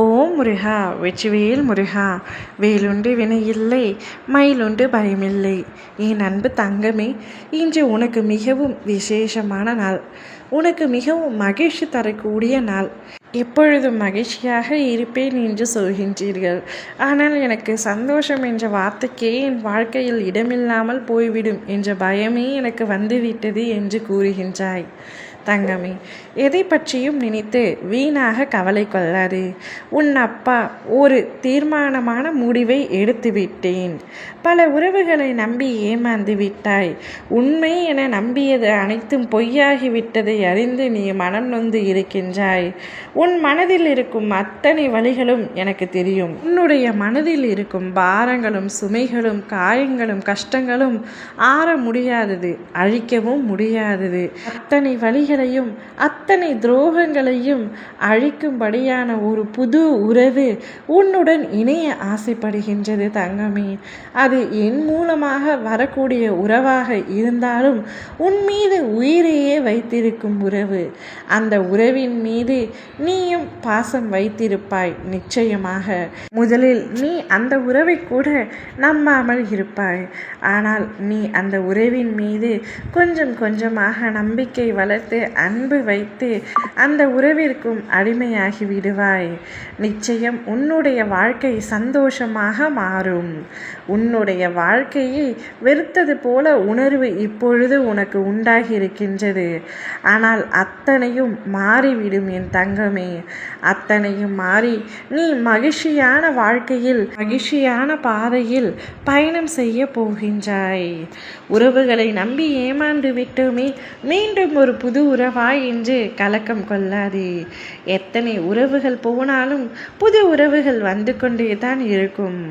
ஓம் முருகா வெற்றிவேல் முருகா வேலுண்டு வினை இல்லை மயிலுண்டு பயமில்லை. என் அன்பு தங்கமே இன்று உனக்கு மிகவும் விசேஷமான நாள். உனக்கு மிகவும் மகிழ்ச்சி தரக்கூடிய நாள். எப்பொழுதும் மகிழ்ச்சியாக இருப்பேன் என்று சொல்கின்றீர்கள். ஆனால் எனக்கு சந்தோஷம் என்ற வார்த்தைக்கே என் வாழ்க்கையில் இடமில்லாமல் போய்விடும் என்ற பயமே எனக்கு வந்துவிட்டது என்று கூறுகின்றாய். தங்கமே எதை பற்றியும் நினைத்து வீணாக கவலை கொள்ளாது. உன் அப்பா ஒரு தீர்மானமான முடிவை எடுத்து விட்டேன் பல உறவுகளை நம்பி ஏமாந்து விட்டாய். உண்மை என நம்பியது அனைத்தும் பொய்யாகிவிட்டதை அறிந்து நீ மனம் நொந்து இருக்கின்றாய். உன் மனதில் இருக்கும் அத்தனை வழிகளும் எனக்கு தெரியும். உன்னுடைய மனதில் இருக்கும் பாரங்களும் சுமைகளும் காயங்களும் கஷ்டங்களும் ஆற முடியாதது அழிக்கவும் முடியாதது. அத்தனை வழிகள் வழிகளையும் அத்தனை துரோகங்களையும் அழிக்கும்படியான ஒரு புது உறவு உன்னுடன் இணைய ஆசைப்படுகின்றது தங்கமே. அது என் மூலமாக வரக்கூடிய உறவாக இருந்தாலும் உன் மீது உயிரையே வைத்திருக்கும் உறவு. அந்த உறவின் மீது நீயும் பாசம் வைத்திருப்பாய் நிச்சயமாக. முதலில் நீ அந்த உறவை கூட நம்பாமல் இருப்பாய். ஆனால் நீ அந்த உறவின் மீது கொஞ்சம் கொஞ்சமாக நம்பிக்கை வளர்த்து அன்பு வைத்து அந்த உறவிற்கும் அடிமையாகி விடுவாய். நிச்சயம் உன்னுடைய வாழ்க்கை சந்தோஷமாக மாறும். உன்னுடைய வாழ்க்கையை வெறுத்தது போல உணர்வு இப்பொழுது உனக்கு உண்டாகி இருக்கின்றது ஆனால் அத்தனையும் மாறிவிடும் என் தங்கமே. அத்தனையும் மாறி நீ மகிழ்ச்சியான வாழ்க்கையில் மகிழ்ச்சியான பாதையில் பயணம் செய்ய போகின்றாய். உறவுகளை நம்பி ஏமாந்து விட்டோமே மீண்டும் ஒரு புது உறவாய் என்று கலக்கம் கொள்ளாதே. எத்தனை உறவுகள் போனாலும் புது உறவுகள் வந்து கொண்டே தான் இருக்கும்.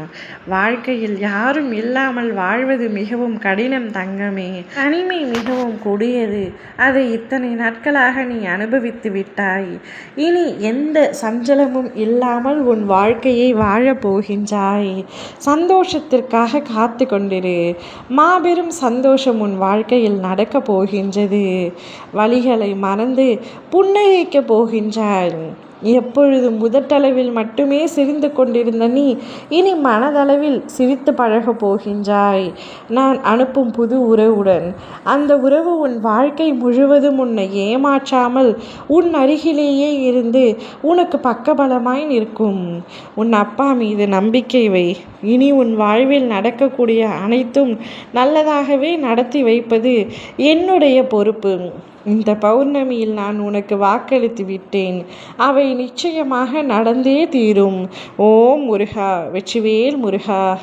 வாழ்க்கையில் யாரும் இல்லாமல் வாழ்வது மிகவும் கடினம் தங்கமே. தனிமை மிகவும் கொடியது. அதை இத்தனை நாட்களாக நீ அனுபவித்து விட்டாய். இனி எந்த சஞ்சலமும் இல்லாமல் உன் வாழ்க்கையை வாழப் போகின்றாய். சந்தோஷத்திற்காக காத்து கொண்டிரு. மாபெரும் சந்தோஷம் உன் வாழ்க்கையில் நடக்கப் போகின்றது. வழிகள் மறந்து புன்னகைக்கப் போகின்றாள். எப்பொழுதும் முதட்டளவில் மட்டுமே சிரிந்து கொண்டிருந்த நீ இனி மனதளவில் சிரித்து பழகப் போகின்றாய். நான் அனுப்பும் புது உறவுடன். அந்த உறவு உன் வாழ்க்கை முழுவதும் உன்னை ஏமாற்றாமல் உன் அருகிலேயே இருந்து உனக்கு பக்கபலமாய் நிற்கும். உன் அப்பா மீது நம்பிக்கை வை. இனி உன் வாழ்வில் நடக்கக்கூடிய அனைத்தும் நல்லதாகவே நடத்தி வைப்பது என்னுடைய பொறுப்பு. இந்த பௌர்ணமியில் நான் உனக்கு வாக்களித்து விட்டேன். அவை நிச்சயமாக நடந்தே தீரும். ஓம் முருகா வெற்றிவேல் முருகா.